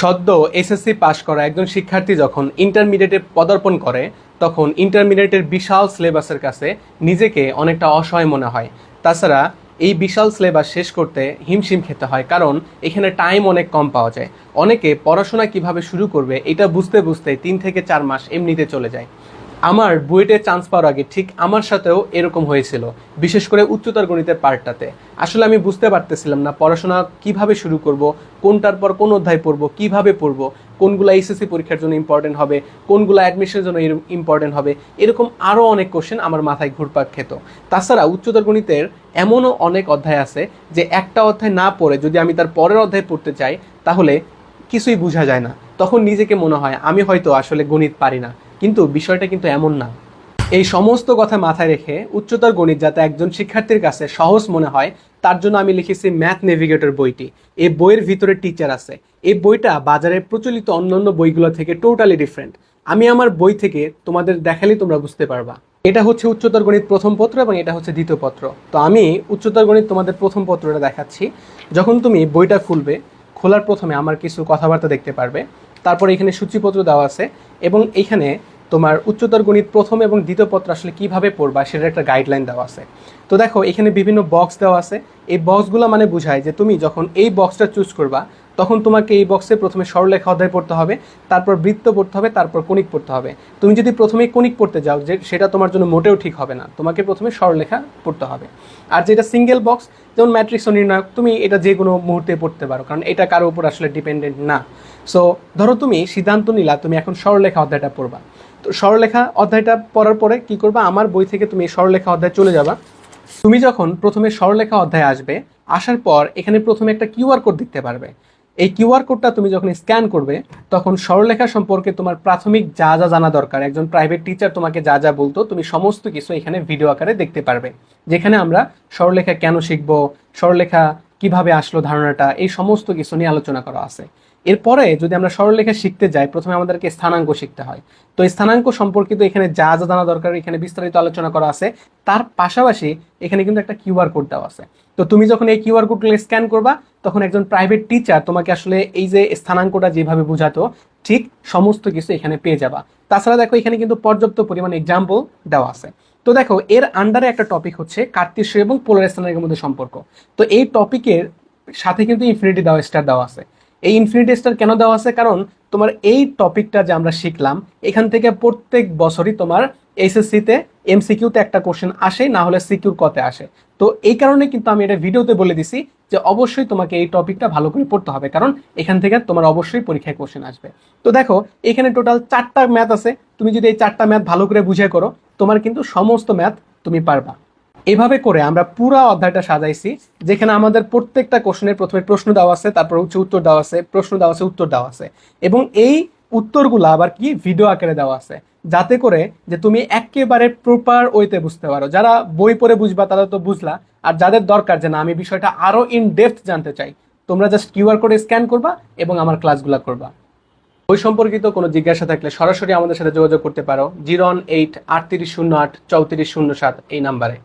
সদ্য এসএসসি পাশ করা একজন শিক্ষার্থী যখন ইন্টারমিডিয়েটে পদার্পণ করে, তখন ইন্টারমিডিয়েটের বিশাল সিলেবাসের কাছে নিজেকে অনেকটা অসহায় মনে হয়। তাছাড়া এই বিশাল সিলেবাস শেষ করতে হিমশিম খেতে হয় কারণ এখানে টাইম অনেক কম পাওয়া যায়। অনেকে পড়াশোনা কীভাবে শুরু করবে এটা বুঝতে বুঝতে তিন থেকে চার মাস এমনিতে চলে যায়। আমার বুয়েটে চান্স পাওয়ার আগে ঠিক আমার সাথেও এরকম হয়েছিল, বিশেষ করে উচ্চতর গণিতের পার্টটাতে। আসলে আমি বুঝতে পারতেছিলাম না পড়াশোনা কীভাবে শুরু করব, কোনটার পর কোন অধ্যায় পড়ব, কীভাবে পড়ব, কোনগুলো এইচএসসি পরীক্ষার জন্য ইম্পর্টেন্ট হবে, কোনগুলো অ্যাডমিশনের জন্য ইম্পর্টেন্ট হবে, এরকম আরও অনেক কোশ্চেন আমার মাথায় ঘুরপাক খেত। তাছাড়া উচ্চতর গণিতের এমনও অনেক অধ্যায় আছে যে একটা অধ্যায় না পড়ে যদি আমি তার পরের অধ্যায় পড়তে চাই, তাহলে কিছুই বোঝা যায় না। তখন নিজেকে মনে হয়, আমি হয়তো আসলে গণিত পারি না। কিন্তু বিষয়টা কিন্তু এমন না। এই সমস্ত কথা মাথায় রেখে উচ্চতর গণিত যাতে একজন শিক্ষার্থীর কাছে সহজ মনে হয়, তার জন্য আমি লিখেছি ম্যাথ নেভিগেটর বইটি। এই বইয়ের ভিতরে টিচার আছে। এই বইটা বাজারে প্রচলিত অন্যান্য বইগুলো থেকে টোটালি ডিফারেন্ট আমি আমার বই থেকে তোমাদের দেখালেই তোমরা বুঝতে পারবা। এটা হচ্ছে উচ্চতর গণিত প্রথম পত্র এবং এটা হচ্ছে দ্বিতীয় পত্র। তো আমি উচ্চতর গণিত তোমাদের প্রথম পত্রটা দেখাচ্ছি। যখন তুমি বইটা খুলবে খোলার প্রথমে আমার কিছু কথাবার্তা দেখতে পারবে। তারপর এখানে সূচিপত্র দেওয়া আছে এবং এখানে তোমার উচ্চতর গণিত প্রথম এবং দ্বিতীয় পত্র আসলে কীভাবে পড়বা সেটার একটা গাইডলাইন দেওয়া আছে। তো দেখো, এখানে বিভিন্ন বক্স দেওয়া আছে। এই বক্সগুলো মানে বুঝায় যে তুমি যখন এই বক্সটা চুজ করবা তখন তোমাকে এই বক্সে প্রথমে সরলরেখা অধ্যায় পড়তে হবে, তারপর বৃত্ত পড়তে হবে, তারপর কণিক পড়তে হবে। তুমি যদি প্রথমে কণিক পড়তে যাও, যে সেটা তোমার জন্য মোটেও ঠিক হবে না, তোমাকে প্রথমে সরলরেখা পড়তে হবে। আর যেটা সিঙ্গেল বক্স যেমন ম্যাট্রিক্স ও নির্ণায়ক, তুমি এটা যে কোনো মুহূর্তে পড়তে পারো, কারণ এটা কারও উপর আসলে ডিপেন্ডেন্ট না। সো ধরো তুমি সিদ্ধান্ত নিলা, তুমি এখন সরলরেখা অধ্যায়টা পড়বা। তো সরলরেখা অধ্যায়টা পড়ার পরে কি করবা? আমার বই থেকে তুমি এই সরলরেখা অধ্যায় চলে যাবা। তুমি যখন প্রথমে সরলরেখা অধ্যায় আসবে, আসার পর এখানে প্রথমে একটা কিউআর কোড দেখতে পারবে। এই কিউআর কোডটা তুমি যখন স্ক্যান করবে, তখন সরলরেখা সম্পর্কে তোমার প্রাথমিক যা যা জানা দরকার, একজন প্রাইভেট টিচার তোমাকে যা যা বলতো, তুমি সমস্ত কিছু এখানে ভিডিও আকারে দেখতে পারবে। যেখানে আমরা সরলরেখা কেন শিখব, সরলরেখা কীভাবে আসলো ধারণাটা, এই সমস্ত কিছু নিয়ে আলোচনা করা আছে। এরপরে যদি আমরা সরলরেখা শিখতে যাই, প্রথমে আমাদেরকে স্থানাঙ্ক শিখতে হয়। তো স্থানাঙ্ক সম্পর্কিত এখানে যা যা জানা দরকার, এখানে বিস্তারিত আলোচনা করা আছে। তার পাশাপাশি এখানে কিন্তু একটা কিউআর কোড দেওয়া আছে। তো তুমি যখন এই কিউআর কোডগুলো স্ক্যান করবা, তখন একজন প্রাইভেট টিচার তোমাকে আসলে এই যে স্থানাঙ্কটা যেভাবে বোঝাতো, ঠিক সমস্ত কিছু এখানে পেয়ে যাবা। তাছাড়া দেখো এখানে কিন্তু পর্যাপ্ত পরিমাণ এক্সাম্পল দেওয়া আছে। তো দেখো, এর আন্ডারে একটা টপিক হচ্ছে কার্তিশ্রী এবং পোলার স্থানের মধ্যে সম্পর্ক। তো এই টপিকের সাথে কিন্তু ইনফিনিটি দেওয়া স্টার দেওয়া আছে। এই ইনফিনিটি স্টার কেন দেওয়া আছে? কারণ তোমার এই টপিকটা যে আমরা শিখলাম, এখান থেকে প্রত্যেক বছরই তোমার এইচএসসিতে এমসিকিউতে একটা কোশ্চেন আসে, না হলে সিকিউর কতে আসে। তো এই কারণে কিন্তু আমি এটা ভিডিওতে বলে দিছি যে অবশ্যই তোমাকে এই টপিকটা ভালো করে পড়তে হবে, কারণ এখান থেকে তোমার অবশ্যই পরীক্ষায় কোশ্চেন আসবে। তো দেখো, এখানে টোটাল চারটা ম্যাথ আছে। তুমি যদি এই চারটা ম্যাথ ভালো করে বুঝে করো, তোমার কিন্তু সমস্ত ম্যাথ তুমি পারবা। এভাবে করে আমরা পুরো অধ্যায়টা সাজাইছি, যেখানে আমাদের প্রত্যেকটা কোশ্চেনের প্রথমে প্রশ্ন দেওয়া আছে, তারপর হচ্ছে উত্তর দেওয়া আছে, প্রশ্ন দেওয়া আছে, উত্তর দেওয়া আছে। এবং এই উত্তরগুলো আবার কি? ভিডিও আকারে দেওয়া আছে। যাতে করে যে তুমি একেবারে প্রপার ওয়েতে বুঝতে পারো। যারা বই পড়ে বুঝবা, তারা তো বুঝলা। আর যাদের দরকার যে না, আমি বিষয়টা আরও ইন ডেপথ জানতে চাই, তোমরা জাস্ট কিউআর কোডে স্ক্যান করবা এবং আমার ক্লাসগুলো করবা। বই সম্পর্কিত কোনো জিজ্ঞাসা থাকলে সরাসরি আমাদের সাথে যোগাযোগ করতে পারো। জিরো এইট আটত্রিশ শূন্য আট চৌত্রিশ শূন্য সাত এই নাম্বারে।